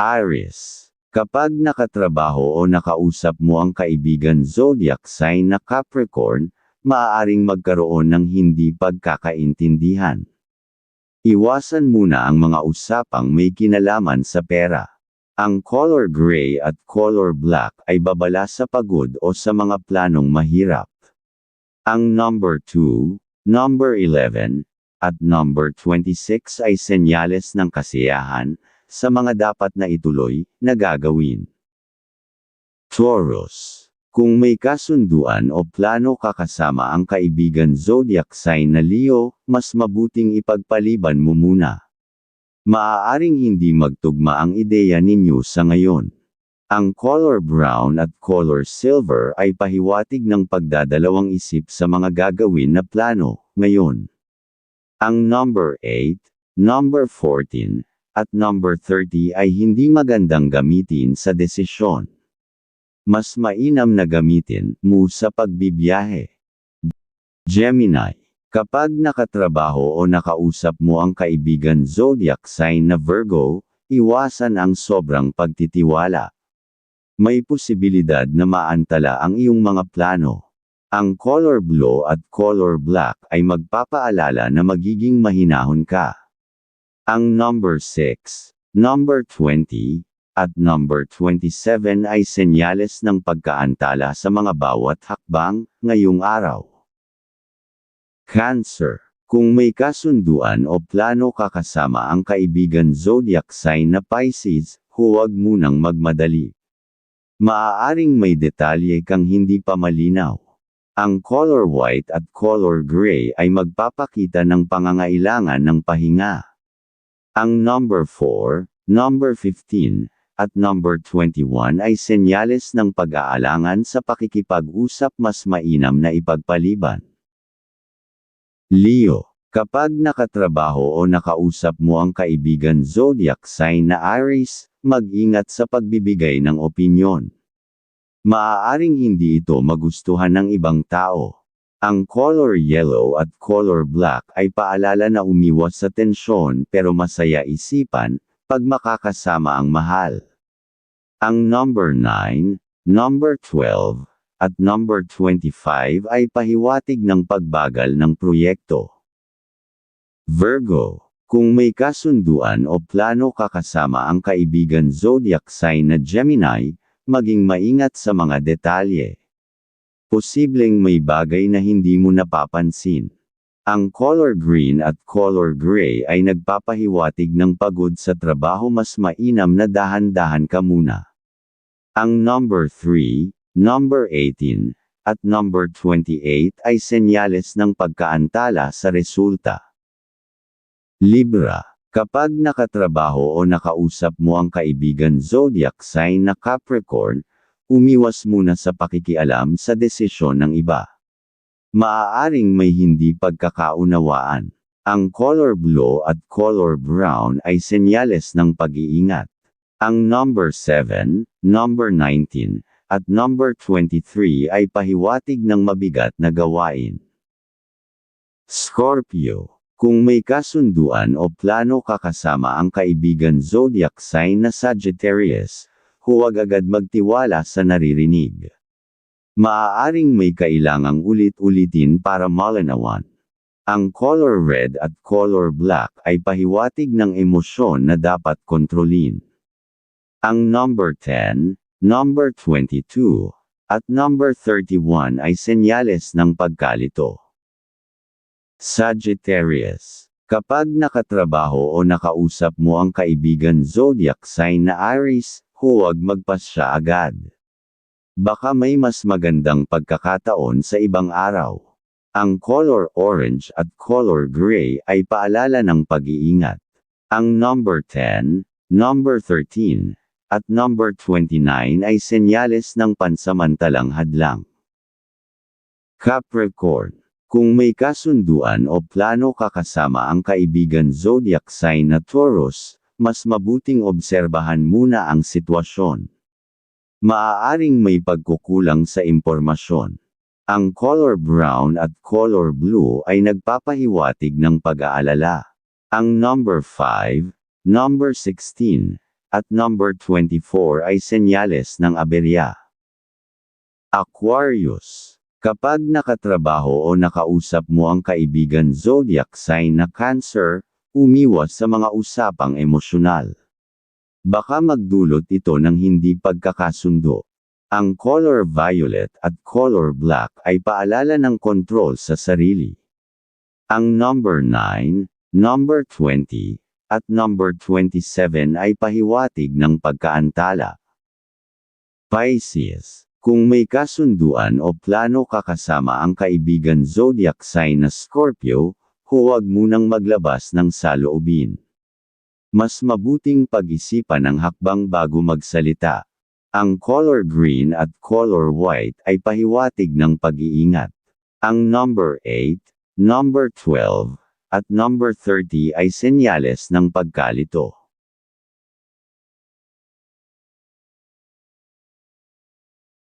Aries. Kapag nakatrabaho o nakausap mo ang kaibigan zodiac sign na Capricorn, maaaring magkaroon ng hindi pagkakaintindihan. Iwasan muna ang mga usapang may kinalaman sa pera. Ang color gray at color black ay babala sa pagod o sa mga planong mahirap. Ang number 2, number 11, at number 26 ay senyales ng kasiyahan, sa mga dapat na ituloy, na gagawin. Taurus. Kung may kasunduan o plano kakasama ang kaibigan zodiac sign na Leo, mas mabuting ipagpaliban mo muna. Maaaring hindi magtugma ang ideya ninyo sa ngayon. Ang color brown at color silver ay pahiwatig ng pagdadalawang isip sa mga gagawin na plano, ngayon. Ang number 8, number 14, at number 30 ay hindi magandang gamitin sa desisyon. Mas mainam na gamitin mo sa pagbibiyahe. Gemini. Kapag nakatrabaho o nakausap mo ang kaibigan zodiac sign na Virgo, iwasan ang sobrang pagtitiwala. May posibilidad na maantala ang iyong mga plano. Ang color blue at color black ay magpapaalala na magiging mahinahon ka. Ang number 6, number 20, at number 27 ay senyales ng pagkaantala sa mga bawat hakbang ngayong araw. Cancer. Kung may kasunduan o plano kakasama ang kaibigan zodiac sign na Pisces, huwag munang magmadali. Maaaring may detalye kang hindi pa malinaw. Ang color white at color gray ay magpapakita ng pangangailangan ng pahinga. Ang number 4, number 15, at number 21 ay senyales ng pag-aalangan sa pakikipag-usap mas mainam na ipagpaliban. Leo, kapag nakatrabaho o nakausap mo ang kaibigan zodiac sign na Aries, mag-ingat sa pagbibigay ng opinyon. Maaaring hindi ito magustuhan ng ibang tao. Ang color yellow at color black ay paalala na umiwas sa tensyon pero masaya isipan, pag makakasama ang mahal. Ang number 9, number 12, at number 25 ay pahiwatig ng pagbagal ng proyekto. Virgo, kung may kasunduan o plano kakasama ang kaibigan zodiac sign na Gemini, maging maingat sa mga detalye. Posibleng may bagay na hindi mo napapansin. Ang color green at color gray ay nagpapahiwatig ng pagod sa trabaho mas mainam na dahan-dahan ka muna. Ang number 3, number 18, at number 28 ay senyales ng pagkaantala sa resulta. Libra, kapag nakatrabaho o nakausap mo ang kaibigan zodiac sign na Capricorn, Umiwas muna sa pakikialam sa desisyon ng iba. Maaaring may hindi pagkakaunawaan. Ang color blue at color brown ay senyales ng pag-iingat. Ang number 7, number 19, at number 23 ay pahiwatig ng mabigat na gawain. Scorpio kung may kasunduan o plano kakasama ang kaibigan zodiac sign na Sagittarius, huwag agad magtiwala sa naririnig. Maaaring may kailangang ulit-ulitin para malinawan. Ang color red at color black ay pahiwatig ng emosyon na dapat kontrolin. Ang number 10, number 22, at number 31 ay senyales ng pagkalito. Sagittarius Kapag nakatrabaho o nakausap mo ang kaibigan zodiac sign na Aries, huwag magpasya agad. Baka may mas magandang pagkakataon sa ibang araw. Ang color orange at color gray ay paalala ng pag-iingat. Ang number 10, number 13, at number 29 ay senyales ng pansamantalang hadlang. Capricorn kung may kasunduan o plano kakasama ang kaibigan zodiac sign na Taurus, mas mabuting obserbahan muna ang sitwasyon. Maaaring may pagkukulang sa impormasyon. Ang color brown at color blue ay nagpapahiwatig ng pag-aalala. Ang number 5, number 16, at number 24 ay senyales ng aberya. Aquarius. Kapag nakatrabaho o nakausap mo ang kaibigan zodiac sign na Cancer, umiwas sa mga usapang emosyonal. Baka magdulot ito ng hindi pagkakasundo. Ang color violet at color black ay paalala ng kontrol sa sarili. Ang number 9, number 20, at number 27 ay pahiwatig ng pagkaantala. Pisces. Kung may kasunduan o plano kakasama ang kaibigan zodiac sign na Scorpio, huwag munang maglabas ng saloobin. Mas mabuting pag-isipan ang hakbang bago magsalita. Ang color green at color white ay pahiwatig ng pag-iingat. Ang number 8, number 12, at number 30 ay senyales ng pagkalito.